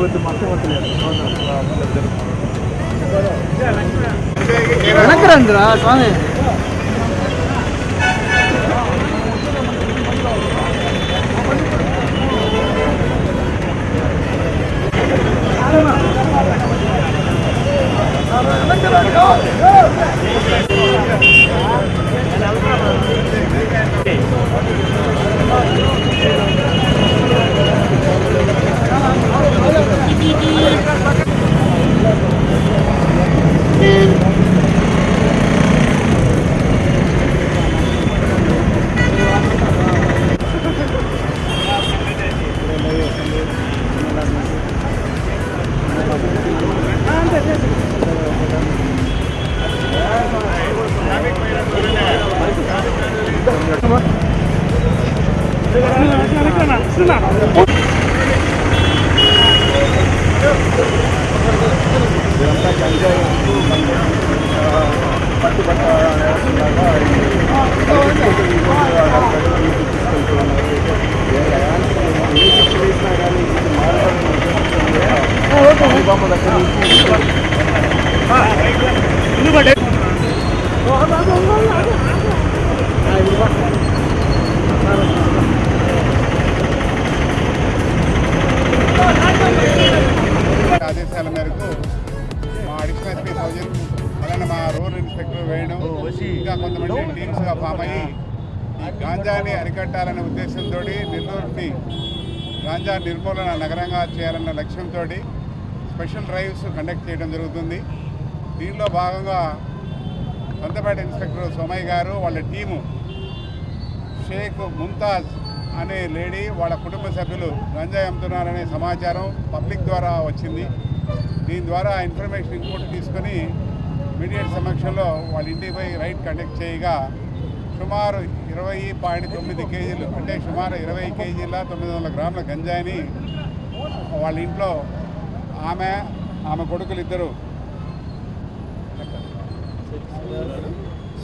ఉత్తరవాది నీకోసం మొత్తం వచ్చేస్తాను వద్దు మొత్తం వద్దులేదు వెనక్కి రండిరా స్వామి ఆదేశాల మేరకు మా అడిషనల్ ఎస్పీ సౌజన్ అలానే మా రూరల్ ఇన్స్పెక్టర్ వేణు ఇంకా కొంతమంది టీమ్స్గా ఫామ్ అయ్యి ఈ గాంజాని అరికట్టాలనే ఉద్దేశంతో నెల్లూరుని గాంజా నిర్మూలన నగరంగా చేయాలన్న లక్ష్యంతో స్పెషల్ డ్రైవ్స్ కండక్ట్ చేయడం జరుగుతుంది. దీనిలో భాగంగా సొంతపేట ఇన్స్పెక్టర్ సోమయ్య గారు వాళ్ళ టీము షేక్ ముంతాజ్ అనే లేడీ వాళ్ళ కుటుంబ సభ్యులు గంజాయి అమ్ముతున్నారనే సమాచారం పబ్లిక్ ద్వారా వచ్చింది. దీని ద్వారా ఇన్ఫర్మేషన్ ఇన్పుట్ తీసుకొని మీడియట్ సమక్షంలో వాళ్ళ ఇంటికి రైట్ రైడ్ కండక్ట్ చేయగా సుమారు ఇరవై పాయింట్ తొమ్మిది కేజీలు అంటే సుమారు ఇరవై కేజీల తొమ్మిది వందల గ్రాముల గంజాయిని వాళ్ళ ఇంట్లో ఆమె ఆమె కొడుకులు ఇద్దరు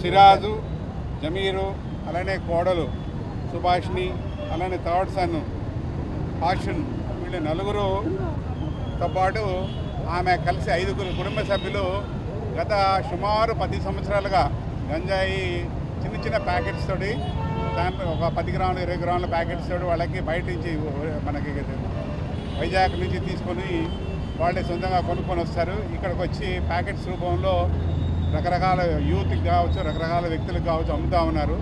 సిరాజు జమీరు అలానే కోడలు సుభాష్ని అలానే థర్డ్ సన్ పాషన్ వీళ్ళు నలుగురుతో పాటు ఆమె కలిసి ఐదుగురు కుటుంబ సభ్యులు గత సుమారు పది సంవత్సరాలుగా గంజాయి చిన్న చిన్న ప్యాకెట్స్ తోటి దాంట్లో ఒక పది గ్రాములు ఇరవై గ్రాముల ప్యాకెట్స్ తోటి వాళ్ళకి బయట నుంచి మనకి వైజాగ్ నుంచి తీసుకొని వాళ్ళే సొంతంగా కొనుక్కొని వస్తారు. ఇక్కడికి వచ్చి ప్యాకెట్స్ రూపంలో రకరకాల యూత్కి కావచ్చు రకరకాల వ్యక్తులకు కావచ్చు అమ్ముతా ఉన్నారు.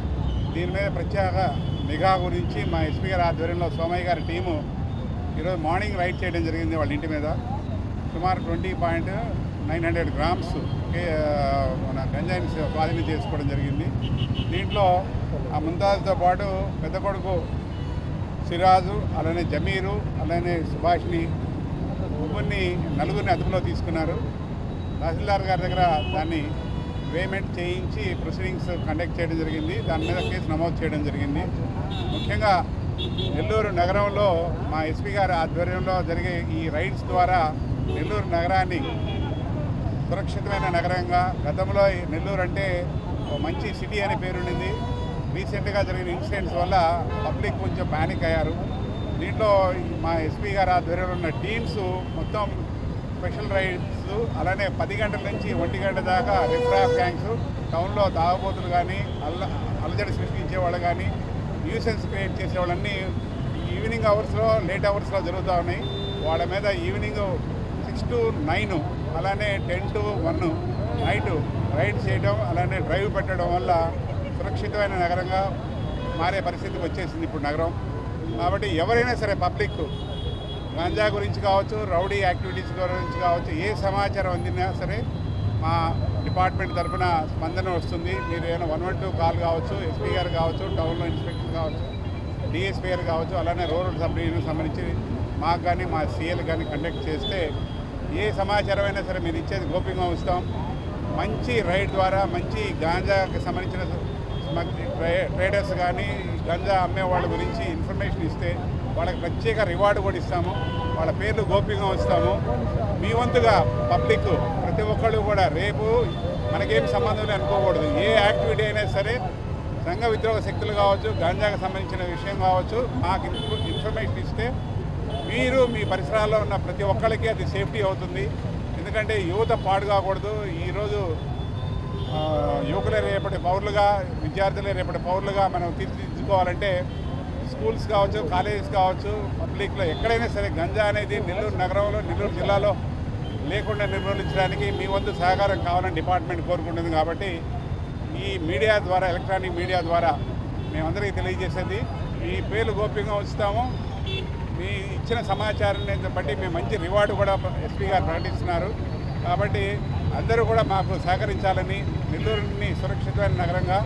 దీని మీద ప్రత్యేక నిఘా గురించి మా ఎస్పీ గారి ఆధ్వర్యంలో సోమయ్య గారి టీము ఈరోజు మార్నింగ్ రైడ్ చేయడం జరిగింది వాళ్ళ ఇంటి మీద. సుమారు twenty point nine hundred grams మన గంజాయిని స్వాధీనం చేసుకోవడం జరిగింది. దీంట్లో ఆ ముంతాజ్తో పాటు పెద్ద కొడుకు సిరాజు అలానే జమీరు అలానే సుభాష్ని ముగ్గురిని నలుగురిని అదుపులో తీసుకున్నారు. తహసీల్దార్ గారి దగ్గర దాన్ని పేమెంట్ చేయించి ప్రొసీడింగ్స్ కండక్ట్ చేయడం జరిగింది. దాని మీద కేసు నమోదు చేయడం జరిగింది. ముఖ్యంగా నెల్లూరు నగరంలో మా ఎస్పీ గారి ఆధ్వర్యంలో జరిగే ఈ రైడ్స్ ద్వారా నెల్లూరు నగరాన్ని సురక్షితమైన నగరంగా గతంలో నెల్లూరు అంటే మంచి సిటీ అనే పేరుండింది రీసెంట్గా జరిగిన ఇన్సిడెంట్స్ వల్ల పబ్లిక్ కొంచెం ప్యానిక్ అయ్యారు. దీంట్లో మా ఎస్పీ గారి ఆధ్వర్యంలో ఉన్న టీమ్స్ మొత్తం స్పెషల్ రైడ్స్ అలానే పది గంటల నుంచి ఒంటి గంట దాకా రిఫ్రాఫ్ గ్యాంగ్స్ టౌన్లో తాగబోతులు కానీ అల్ల అలజడి సృష్టించే వాళ్ళు కానీ న్యూసెన్స్ క్రియేట్ చేసే వాళ్ళన్నీ ఈవినింగ్ అవర్స్లో లేట్ అవర్స్లో జరుగుతూ ఉన్నాయి. వాళ్ళ మీద ఈవినింగ్ సిక్స్ టు నైన్ అలానే ten to one night ride చేయడం అలానే డ్రైవ్ పెట్టడం వల్ల సురక్షితమైన నగరంగా మారే పరిస్థితి వచ్చేసింది ఇప్పుడు నగరం. కాబట్టి ఎవరైనా సరే పబ్లిక్ గాంజా గురించి కావచ్చు రౌడీ యాక్టివిటీస్ గురించి కావచ్చు ఏ సమాచారం అందినా సరే మా డిపార్ట్మెంట్ తరఫున స్పందన వస్తుంది. మీరు ఏమైనా వన్ వన్ టూ కాల్ కావచ్చు ఎస్పీ గారు కావచ్చు టౌన్లో ఇన్స్పెక్టర్ కావచ్చు డిఎస్పీ గారు కావచ్చు అలానే రూరల్ సబ్ డివిజన్ సంబంధించి మాకు కానీ మా సీఎల్ కానీ కండక్ట్ చేస్తే ఏ సమాచారం అయినా సరే మీరు ఇచ్చేది గోప్యంగా ఉంచుతాం. మంచి రైడ్ ద్వారా మంచి గాంజాకి సంబంధించిన ట్రేడర్స్ కానీ గంజా అమ్మే వాళ్ళ గురించి ఇన్ఫర్మేషన్ ఇస్తే వాళ్ళకి ప్రత్యేక రివార్డు కూడా ఇస్తాము. వాళ్ళ పేర్లు గోప్యంగా ఉంచుతాము. మీ వంతుగా పబ్లిక్ ప్రతి ఒక్కళ్ళు కూడా రేపు మనకేం సంబంధం లేదు అనుకోకూడదు. ఏ యాక్టివిటీ అయినా సరే సంఘ విద్రోహ శక్తులు కావచ్చు గాంజాకు సంబంధించిన విషయం కావచ్చు మాకు ఇన్ఫర్మేషన్ ఇస్తే మీరు మీ పరిసరాల్లో ఉన్న ప్రతి ఒక్కరికి అది సేఫ్టీ అవుతుంది. ఎందుకంటే యువత పాడు కాకూడదు. ఈరోజు యువకులే రేపటి పౌరులుగా విద్యార్థులే రేపటి పౌరులుగా మనం తీర్చిదిద్దుకోవాలంటే స్కూల్స్ కావచ్చు కాలేజెస్ కావచ్చు పబ్లిక్లో ఎక్కడైనా సరే గంజా అనేది నెల్లూరు నగరంలో నెల్లూరు జిల్లాలో లేకుండా నిర్మూలించడానికి మీ వంతు సహకారం కావాలని డిపార్ట్మెంట్ కోరుకుంటుంది కాబట్టి ఈ మీడియా ద్వారా ఎలక్ట్రానిక్ మీడియా ద్వారా మేమందరికీ తెలియజేసేది. మీ పేర్లు గోప్యంగా ఉంచుతాము. మీ ఇచ్చిన సమాచారాన్ని బట్టి మేము మంచి రివార్డు కూడా ఎస్పీ గారు ప్రకటిస్తున్నారు. కాబట్టి అందరూ కూడా మాకు సహకరించాలని నెల్లూరుని సురక్షితమైన నగరంగా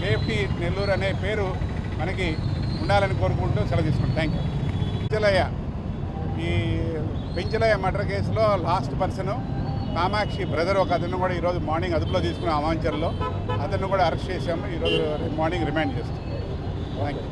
సేఫ్టీ నెల్లూరు అనే పేరు మనకి ఉండాలని కోరుకుంటూ సెలవు తీసుకుంటాం. Thank you Penchalaiah. ఈ పెంచలయ్య మర్డర్ కేసులో లాస్ట్ పర్సన్ కామాక్షి బ్రదర్ ఒక అతను కూడా ఈరోజు మార్నింగ్ అదుపులో తీసుకున్నాం అమాంచర్లో అతను కూడా అరెస్ట్ చేశాము. ఈరోజు మార్నింగ్ రిమాండ్ చేస్తాం. Thank you